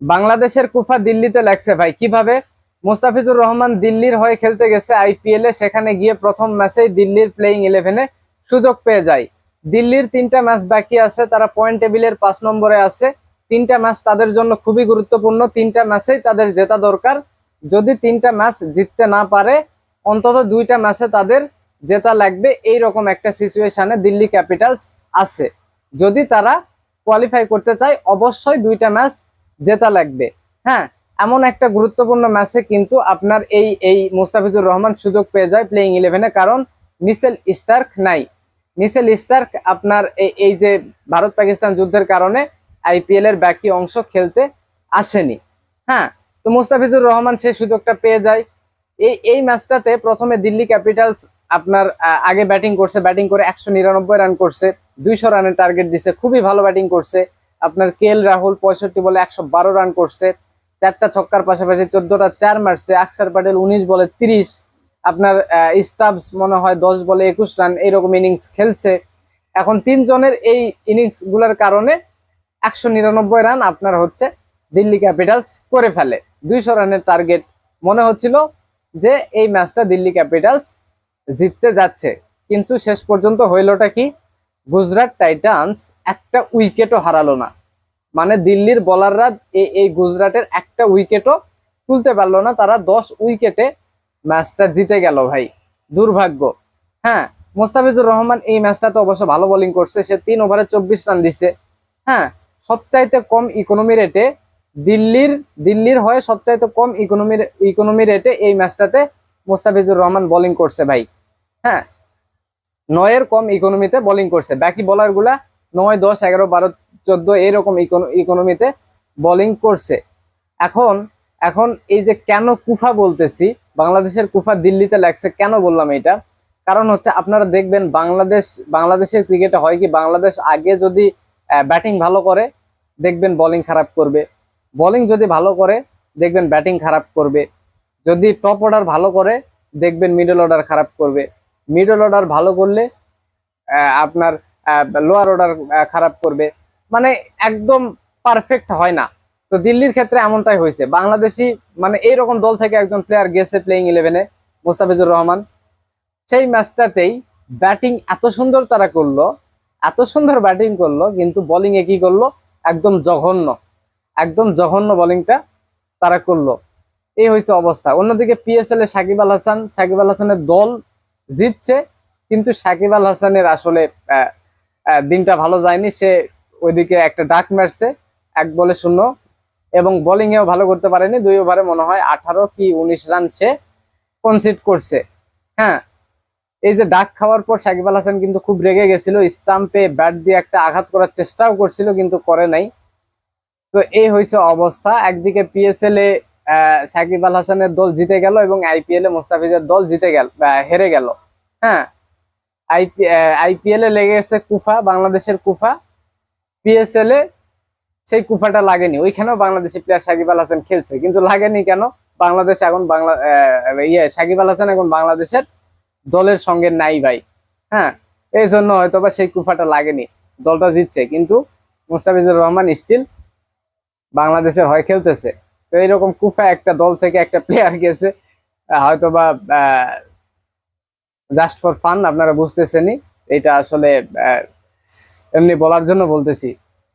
বাংলাদেশের কুফা দিল্লিতে লাগছে ভাই। কীভাবে? মুস্তাফিজুর রহমান দিল্লির হয়ে খেলতে গেছে আইপিএল এ। সেখানে গিয়ে প্রথম ম্যাচেই দিল্লির প্লেইং ইলেভেনে সুযোগ পেয়ে যায়। দিল্লির তিনটা ম্যাচ বাকি আছে, তারা পয়েন্ট টেবিলের পাঁচ নম্বরে আছে। তিনটা ম্যাচ তাদের জন্য খুবই গুরুত্বপূর্ণ। তিনটা ম্যাচেই তাদের জেতা দরকার। যদি তিনটা ম্যাচ জিততে না পারে, অন্তত দুইটা ম্যাচে তাদের জেতা লাগবে। এই রকম একটা সিচুয়েশনে দিল্লি ক্যাপিটালস আছে। যদি তারা কোয়ালিফাই করতে চায়, অবশ্যই দুইটা ম্যাচ জেতা লাগবে। হ্যাঁ এমন একটা গুরুত্বপূর্ণ ম্যাচে কিন্তু আপনার এই এই মুস্তাফিজুর রহমান সুযোগ পেয়ে যায় প্লেইং ইলেভেনে কারণ মিসেল স্টার্ক নাই। মিসেল স্টার্ক আপনার এই যে ভারত পাকিস্তান যুদ্ধের কারণে আইপিএল এর বাকি অংশ খেলতে আসেনি। হ্যাঁ তো মুস্তাফিজুর রহমান সেই সুযোগটা পেয়ে যায়। এই এই ম্যাচটাতে প্রথমে দিল্লি ক্যাপিটালস আপনার আগে ব্যাটিং করছে ব্যাটিং করে একশো নিরানব্বই রান করছে, দুইশো রানের টার্গেট দিছে, খুবই ভালো ব্যাটিং করছে। আপনার কে এল রাহুল পঁয়ষট্টি বলে একশো বারো রান করছে, চারটা ছক্কার পাশাপাশি চোদ্দটা চার মারছে, আকসার প্যাটেল উনিশ বলে তিরিশ, আপনার স্টাবস মনে হয় দশ বলে একুশ রান এইরকম ইনিংস খেলছে। এখন তিনজনের এই ইনিংসগুলোর কারণে একশো নিরানব্বই রান আপনার হচ্ছে দিল্লি ক্যাপিটালস করে ফেলে। দুইশো রানের টার্গেট মনে হচ্ছিল যে এই ম্যাচটা দিল্লি ক্যাপিটালস জিততে যাচ্ছে। কিন্তু শেষ পর্যন্ত হইলটা কি? গুজরাট টাইটান্স একটা উইকেটও হারালো না। মানে দিল্লির বলাররা এই গুজরাটের একটা উইকেটও তুলতে পারল না। তারা দশ উইকেটে ম্যাচটা জিতে গেল ভাই। দুর্ভাগ্য। হ্যাঁ মোস্তাফিজুর রহমান এই ম্যাচটাতে অবশ্য ভালো বোলিং করছে। সে তিন ওভারে চব্বিশ রান দিছে। হ্যাঁ সবচাইতে কম ইকোনমি রেটে দিল্লির দিল্লির হয়ে সবচাইতে কম ইকোনমি ইকোনমি রেটে এই ম্যাচটাতে মোস্তাফিজুর রহমান বোলিং করছে ভাই। হ্যাঁ নয়ের কম ইকোনমিতে বোলিং করছে। বাকি বোলারগুলা নয়, দশ, এগারো, বারো চোদ্দ এরকম ইকোনমিতে বোলিং করছে। এখন এখন এই যে কেন কুফা বলতেছি, বাংলাদেশের কুফা দিল্লিতে লাগছে, কেন বললাম এটা? কারণ হচ্ছে আপনারা দেখবেন বাংলাদেশ, বাংলাদেশের ক্রিকেটে হয় কি, বাংলাদেশ আগে যদি ব্যাটিং ভালো করে, দেখবেন বোলিং খারাপ করবে। বোলিং যদি ভালো করে, দেখবেন ব্যাটিং খারাপ করবে। যদি টপ অর্ডার ভালো করে, দেখবেন মিডল অর্ডার খারাপ করবে। মিডল অর্ডার ভালো করলে আপনার লোয়ার অর্ডার খারাপ করবে। মানে একদম পারফেক্ট হয় না। তো দিল্লির ক্ষেত্রে এমনটাই হয়েছে। বাংলাদেশি মানে এইরকম দল থেকে একজন প্লেয়ার গেছে প্লেইং ইলেভেনে মোস্তাফিজুর রহমান। সেই ম্যাচটাতেই ব্যাটিং এত সুন্দর তারা করল, এত সুন্দর ব্যাটিং করল, কিন্তু বোলিং এ কি করল? একদম জঘন্য একদম জঘন্য বোলিংটা তারা করল। এই হয়েছে অবস্থা। অন্যদিকে পিএসএল এ সাকিব আল হাসান, সাকিব আল হাসানের দল জিতছে, কিন্তু সাকিব আল হাসানের আসলে দিনটা ভালো যায়নি। সে ওইদিকে একটা ডাক মারছে, এক বলে শূন্য। এবং বোলিং এও ভালো করতে পারেনি, দুই ওভারে মনে হয় আঠারো কি উনিশ রান সে কনসিড করছে। হ্যাঁ এই যে ডাক খাওয়ার পর সাকিব আল হাসান কিন্তু খুব রেগে গেছিল স্টাম্পে ব্যাট দিয়ে একটা আঘাত করার চেষ্টাও করছিল, কিন্তু করে নাই। তো এই হয়েছে অবস্থা। একদিকে পিএসএল এ সাকিব আল হাসানের দল জিতে গেল এবং আইপিএল এ মোস্তাফিজের দল জিতে গেল হেরে গেল। হ্যাঁ আইপিএল এ লেগে গেছে কুফা, বাংলাদেশের কুফা। পিএসএল এ সেই কুফাটা লাগেনি। ওইখানেও বাংলাদেশি প্লেয়ার সাকিব আল হাসান খেলছে। কিন্তু লাগেনি কেন? বাংলাদেশ এখন বাংলা ইয়ে সাকিব আল হাসান এখন বাংলাদেশের দলের সঙ্গে নাই ভাই। হ্যাঁ? এই জন্য হয়তো বা সেই কুফাটা লাগেনি। দলটা জিতছে। কিন্তু মুস্তাফিজুর রহমান স্টিল বাংলাদেশের হয়ে খেলতেছে। তো এইরকম কুফা একটা দল থেকে একটা প্লেয়ার গেছে। হয়তো বা জাস্ট ফর ফান আপনারা বুঝতেছেনই। এটা আসলে এমনি বলার জন্য বলতেছি।